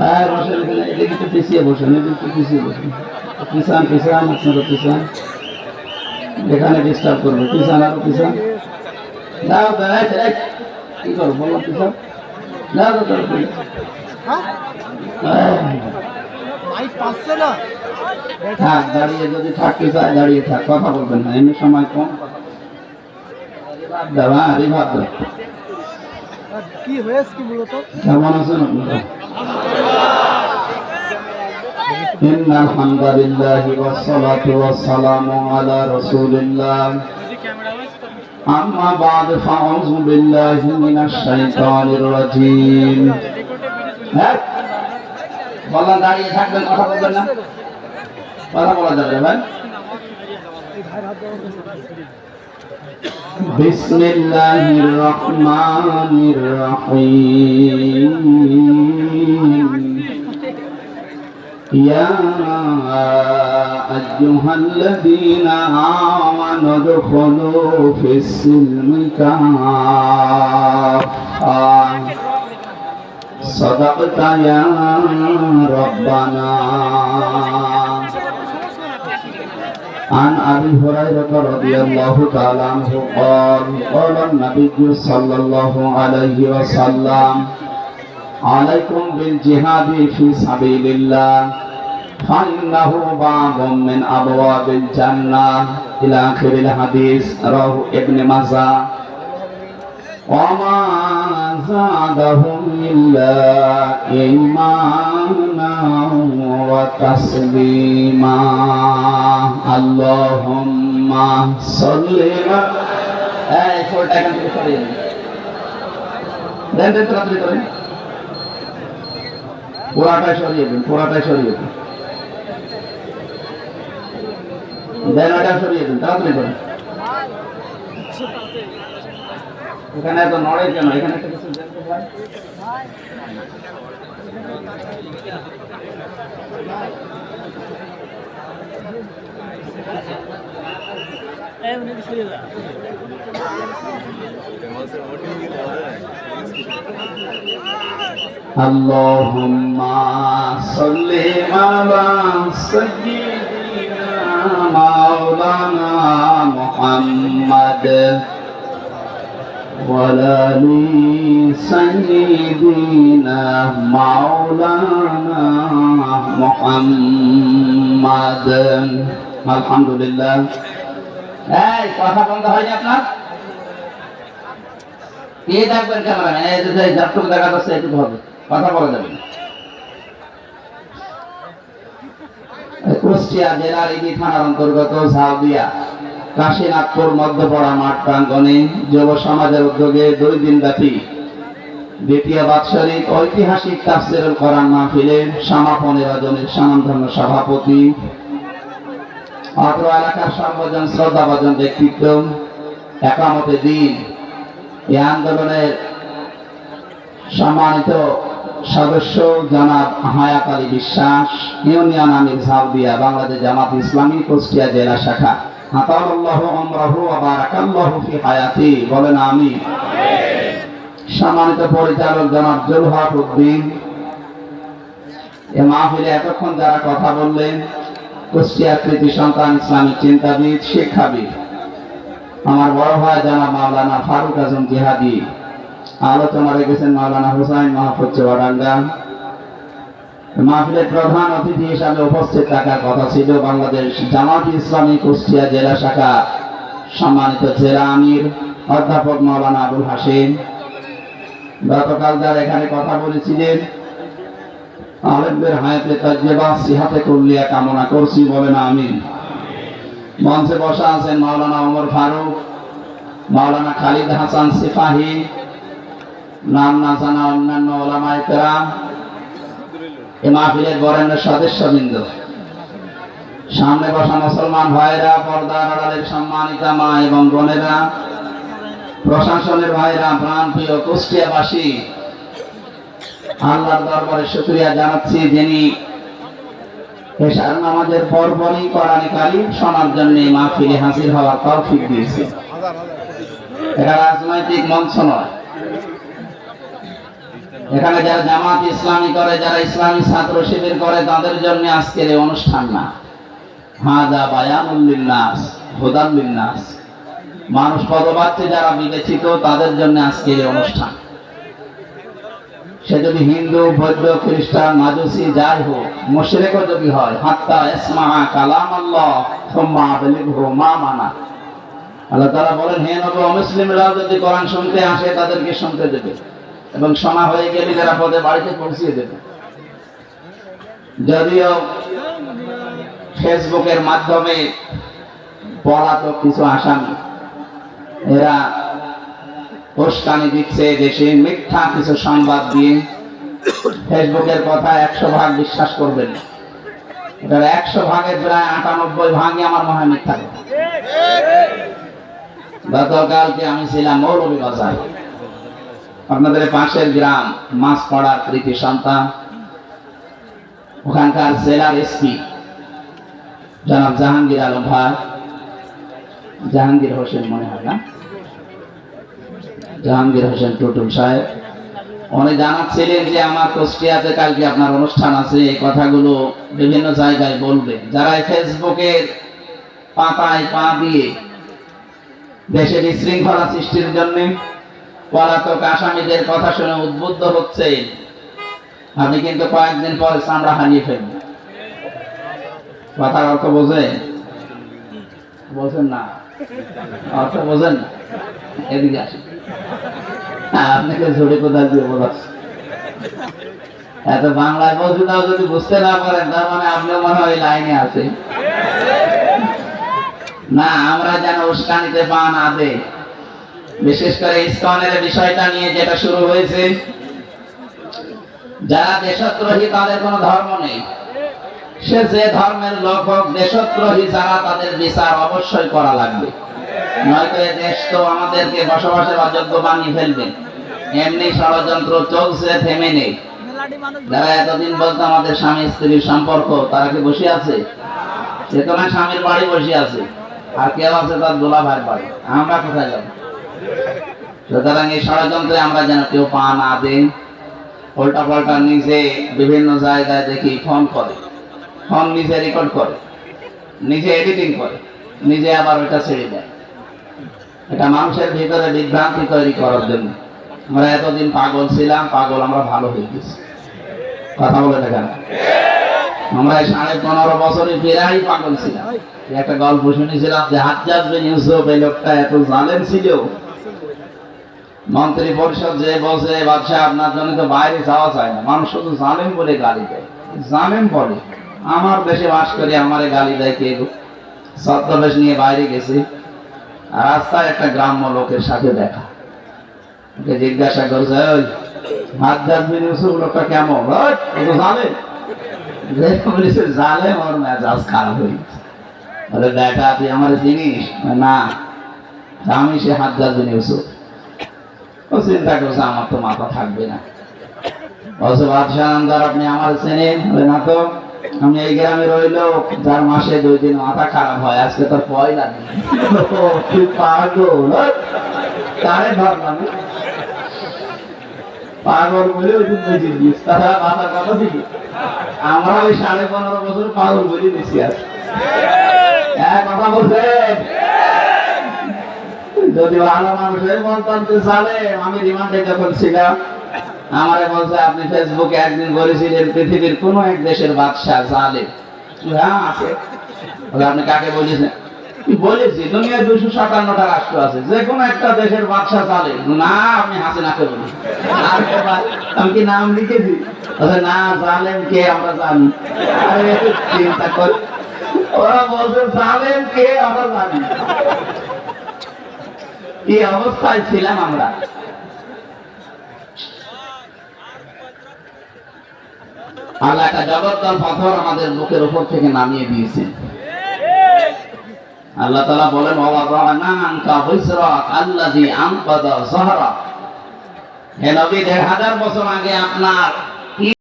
হ্যাঁ বসেন এখানে এদিকে একটু পিছিয়ে বসেন এদিকে পিছিয়ে বসেন। পিছান পিছান আপনারা পিছান। এখানে ডিস্টার্ব করবে। পিছান আরও পিছান। দাও এই, কি করব বললাম পিছান। দাও। হ্যাঁ। মাইক থাক দাঁড়িয়ে যদি থাকতে চায় দাঁড়িয়ে থাক কথা বলবেন না এমনি সময় কম। দাও আর কি হয়েছে কি মূলত কেমন আছেন আপনারা? إن الحمد لله والصلاة والسلام على رسول الله أما بعد فأعوذ بالله من الشيطان الرجيم হ্যাঁ বললাম দাঁড়িয়ে থাকবেন কথা বলবেন না কথা বলা যাবে না ভাই এই ভাইয়ের হাত দেওয়া بسم الله الرحمن الرحيم يا أيها الذين آمنوا ادخلوا في السلم كافة صدقت يا ربنا عن ابي هريره رضي الله تعالى عنه قال قال النبي صلى الله عليه وسلم عليكم بالجهاد في سبيل الله فانه باب من ابواب الجنه الى اخر الحديث رواه ابن ماجه وما زادهم إلا إيمانا وتسليما اللهم صل এই ফোনটা এখান থেকে সরিয়ে দিন দেন দেন তাড়াতাড়ি করেন পোড়াটাই সরিয়ে দিন পোড়াটাই সরিয়ে দিন। ওটা সরিয়ে দিন, তাড়াতাড়ি করেন। এখানে এত নড়ে কেন? এখানে একটা কিছু দেন তো ভাই এই উনি সরিয়ে দাও اللهم صل على سيدنا مولانا محمد وعلى آل سيدنا مولانا محمد الحمد لله এই কথা বন্ধ হয়নি আপনার কে ক্যামেরা এই দেখা যাচ্ছে হবে। কথা বলা যাবে না। কুষ্টিয়া জেলার থানার অন্তর্গত কাশীনাথপুর মধ্যপাড়া মাঠ প্রাঙ্গণে যুব সমাজের উদ্যোগে দুই দিন ব্যাপী দ্বিতীয় বাৎসরিক ঐতিহাসিক তাফসিরুল কোরআন মাহফিলে সমাপনী রজনীর সমান্তন্য সভাপতি। অত্র এলাকার সর্বজন শ্রদ্ধাভাজন ব্যক্তিত্ব। একামতে দিন এই আন্দোলনের সম্মানিত সদস্য জনাব হায়াত আলী বিশ্বাস, ইউনিয়ন আমির ঝাউদিয়া বাংলাদেশ জামাত ইসলামী, কুষ্টিয়া জেলা শাখা। এ এতক্ষণ যারা কথা বললেন কুষ্টিয়ার কৃতি সন্তান ইসলামিক চিন্তাবিদ, শিক্ষাবিদ আমার বড় ভাই জানা মাওলানা ফারুক আজম জিহাদি। আলোচনা রেখেছেন মাওলানা হুসাইন মাহফুজ চুয়াডাঙ্গা মাহফিলের প্রধান অতিথি হিসাবে উপস্থিত থাকার কথা ছিল বাংলাদেশ জামাত ইসলামী কুষ্টিয়া জেলা শাখা সম্মানিত জেলা আমির অধ্যাপক মাওলানা আবুল হাসিম গতকাল যারা এখানে কথা বলেছিলেন। আলেমদের হায়াতে তাজ্জেবা সিহাতে কুল্লিয়া কামনা করছি, বলেন আমিন। মঞ্চে বসা আছেন মাওলানা ওমর ফারুক, মাওলানা খালিদ হাসান সিপাহী নাম না জানা অন্যান্য ওলামায়ে কেরাম, এ মাহফিলের বরেণ্য সদস্যবৃন্দ। সামনে বসা মুসলমান ভাইরা পর্দার আড়ালের সম্মানিতা মা এবং বোনেরা, প্রশাসনের ভাইরা প্রাণ প্রিয় কুষ্টিয়াবাসী, আল্লাহর দরবারে শুকরিয়া জানাচ্ছি যিনি এশার নামাজের পরপরই কোরআনে কারিম শোনার জন্য মাহফিলে হাজির হওয়ার তৌফিক দিয়েছে। এটা রাজনৈতিক মঞ্চ নয়। এখানে যারা জামাত ইসলামী করে, যারা ইসলামী ছাত্র শিবির করে, তাদের জন্য আজকের এই অনুষ্ঠান না। হাজা বায়ানুল্লিন্নাস মানুষ পদবাচ্চে যারা বিবেচিত, তাদের জন্য আজকের এই অনুষ্ঠান। সে যদি হিন্দু বৌদ্ধ খ্রিস্টান, মাজুসি, যাই হোক, মুশরিকও যদি হয়, হাত্তা ইসমা কালাম আল্লাহ সুম্মা আবলিগহু মা মানা। আল্লাহ তাআলা বলেন, হে নবী, অমুসলিমরাও যদি কোরআন শুনতে আসে, তাদেরকে শুনতে দেবে। এবং শোনা হয়ে গেলে যারা পদে বাড়িতে পৌঁছিয়ে দেবে। যদিও ফেসবুকের মাধ্যমে পলাতক কিছু আসামি এরা উস্কানি দিচ্ছে দেশে মিথ্যা কিছু সংবাদ দিয়ে ফেসবুকের কথা একশো ভাগ বিশ্বাস করবেন। একশো ভাগের প্রায় আটানব্বই ভাগই আমার হয় মিথ্যা গতকালকে আমি ছিলাম মৌলভী বাজার। আপনাদের পাশের গ্রাম মাছ পড়ার কৃতি সন্তান। ওখানকার জেলার এসপি, জনাব জাহাঙ্গীর আলম ভাই। জাহাঙ্গীর হোসেন মনে হয় না? জাহাঙ্গীর হোসেন টুটুল সাহেব। উনি জানাচ্ছিলেন যে আমার কুষ্টিয়াতে কালকে আপনার অনুষ্ঠান আছে, এই কথাগুলো বিভিন্ন জায়গায় বলবে। যারা ফেসবুকের পাতায় পা দিয়ে দেশে বিশৃঙ্খলা সৃষ্টির জন্য পলাতক আসামিদের কথা শুনে উদ্বুদ্ধ হচ্ছে, আপনি কিন্তু কয়েকদিন পর চামড়া হারিয়ে ফেলবেন। কথার অর্থ বোঝেন বোঝেন না। অর্থ বোঝেন না। এদিকে আসেন। আপনাকে ঝুড়ি কোদাল দিয়ে বলাচ্ছি এত বাংলায় তাও যদি বুঝতে না পারেন, তার মানে আপনিও মনে হয় লাইনে আছে না, আমরা যেন উস্কানিতে পা না দে বিশেষ করে ইসকনের বিষয়টা নিয়ে যেটা শুরু হয়েছে, যারা দেশদ্রোহী, তাদের কোনো ধর্ম নেই। সে যে ধর্মের লোক হোক, দেশদ্রোহী যারা, তাদের বিচার অবশ্যই করা লাগবে। নয়তো এ দেশ তো আমাদেরকে বসবাসের অযোগ্য বানিয়ে ফেলবে। এমনি ষড়যন্ত্র চলছে, থেমে নেই। যারা এতদিন বলতো আমাদের স্বামী স্ত্রীর সম্পর্ক, তারা কি বসে আছে? সে তো না স্বামীর বাড়ি বসে আছে। আর কেউ আছে তার দোলা ভাইয়ের বাড়ি। আমরা কোথায় যাব? সুতরাং এই ষড়যন্ত্রে আমরা যেন কেউ পা না দেই। উল্টা পাল্টা নিজে বিভিন্ন জায়গায় দেখি ফোন করে। ফোন নিজে রেকর্ড করে। নিজে এডিটিং করে। নিজে আবার ওইটা ছেড়ে দেয়। এটা মানুষের ভিতরে বিভ্রান্তি তৈরি করার জন্য। আমরা এতদিন পাগল ছিলাম, পাগল আমরা ভালো হয়ে গেছি। কথা বলে দেখেন। আমরা সাড়ে পনেরো বছরে প্রায় পাগল ছিলাম। একটা গল্প শুনেছিলাম যে হাজ্জাজ বিন ইউসুফ এই লোকটা এত জালেম ছিল। মন্ত্রী পরিষদ যে বসে বাদশাহ, আপনার জন্য তো বাইরে যাওয়া যায় না। মানুষ শুধু জালেম বলে গালি দেয়। জালেম বলে। আমার দেশে বাস করে, আমারে গালি দেয় কে? ছদ্মবেশ নিয়ে বাইরে গেছি। রাস্তায় একটা গ্রাম্য লোকের সাথে দেখা। ওকে জিজ্ঞাসা করছে, ওই বিন ইউসুফ লোকটা কেমন? ওর মেজাজ খারাপ বলে তুই আমার না। আমি সে ইউসুফ ও চিন্তা করছে, আমার তো মাথা থাকবে না। আপনি আমার চেনেন? না তো। আমি এই গ্রামে মাসে দুই দিন মাথা খারাপ হয়, আজকে তোর পাগল কারে ধরলাম পাগল বলে তারা কথা আমরা ওই সাড়ে পনেরো বছর পাগল বলে দিছি আর। হ্যাঁ কথা বলছেন যদি ভালো মানুষের মন্তব্য জানে আমি রিমান্ডে যখন ছিলাম আমারে বলছে, আপনি ফেসবুকে একদিন বলেছিলেন পৃথিবীর কোন এক দেশের বাদশাহ জালে হ্যাঁ আছে। আপনি কাকে বলেছেন? বলেছি, দুনিয়ায় দুশো সাতান্নটা রাষ্ট্র আছে যে কোনো একটা দেশের বাদশাহ জালে না আপনি হাসিনাকে বলি আমি কি নাম লিখেছি? না, জালেম কে আমরা জানি। চিন্তা কর, ওরা বলছে, জালেম কে আমরা জানি? কি অবস্থায় ছিলাম আমরা? আল্লাহ একটা জগদ্দল পাথর আমাদের মুখের উপর থেকে নামিয়ে দিয়েছেন আল্লাহ তালা বলেন আল্লাহ হে নবী দেড় হাজার বছর আগে আপনার